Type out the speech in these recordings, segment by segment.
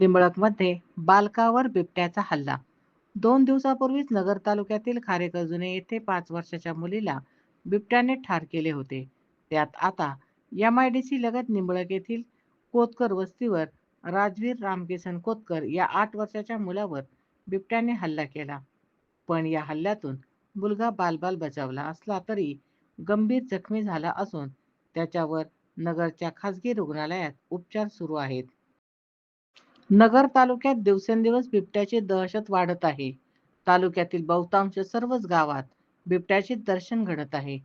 निंबळकमध्ये बालकावर बिबट्याचा हल्ला. दोन दिवसापूर्वीच नगर तालुक्यातील खारेकर्जुने येथे पाच वर्षाच्या मुलीला बिबट्याने ठार केले होते. त्यात आता एम आय डी सी लगत निंबळक येथील कोतकर वस्तीवर राजवीर रामकिसन कोतकर या आठ वर्षाच्या मुलावर बिबट्याने हल्ला केला. पण या हल्ल्यातून मुलगा बालबाल बचावला असला तरी गंभीर जखमी झाला असून त्याच्यावर नगरच्या खासगी रुग्णालयात उपचार सुरू आहेत. नगर तालुक्यात दिवसेंदिवस बिबट्याची दहशत वाढत आहे. तालुक्यातील बहुतांश सर्वच गावात बिबट्याचे दर्शन घडत आहे.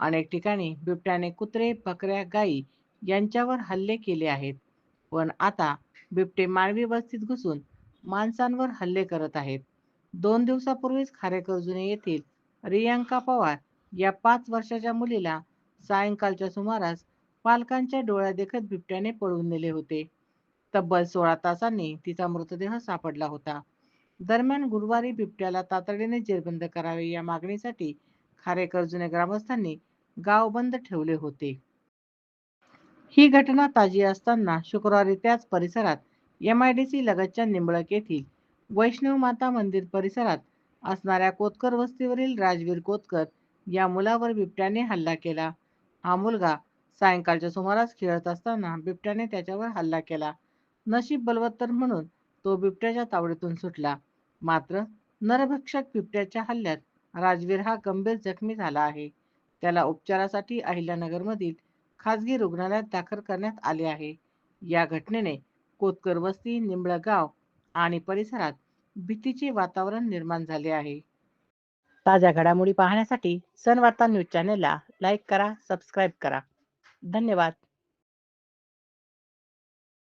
अनेक ठिकाणी बिबट्याने कुत्रे बकऱ्या गायी यांच्यावर हल्ले केले आहेत. पण आता बिबटे मानवी वस्तीत घुसून माणसांवर हल्ले करत आहेत. दोन दिवसापूर्वीच खारेकर्जुने येथील रियांका पवार या पाच वर्षाच्या मुलीला सायंकाळच्या सुमारास पालकांच्या डोळ्या देखत बिबट्याने पळवून नेले होते. तब्बल सोळा तासांनी तिचा मृतदेह सापडला होता. दरम्यान गुरुवारी बिबट्याला तातडीने जेरबंद करावे या मागणीसाठी खारेकर्जुने ग्रामस्थांनी गाव बंद ठेवले होते. ही घटना ताजी असताना शुक्रवारी त्याच परिसरात एम आय डी सी लगतच्या निंबळक येथील वैष्णव माता मंदिर परिसरात असणाऱ्या कोतकर वस्तीवरील राजवीर कोतकर या मुलावर बिबट्याने हल्ला केला. हा मुलगा सायंकाळच्या सुमारास खेळत असताना बिबट्याने त्याच्यावर हल्ला केला. नशीब बलवत्तर म्हणून तो बिबट्याच्या तावडीतून सुटला. मात्र नरभक्षक बिबट्याच्या हल्ल्यात राजवीर हा गंभीर जखमी झाला आहे. त्याला उपचारासाठी अहिल्यानगरमधील खासगी रुग्णालयात दाखल करण्यात आले आहे. या घटनेने कोतकर वस्ती निंबळ गाव आणि परिसरात भीतीचे वातावरण निर्माण झाले आहे. ताज्या घडामोडी पाहण्यासाठी सनवार्ता न्यूज चॅनेलला लाईक करा सबस्क्राईब करा. धन्यवाद.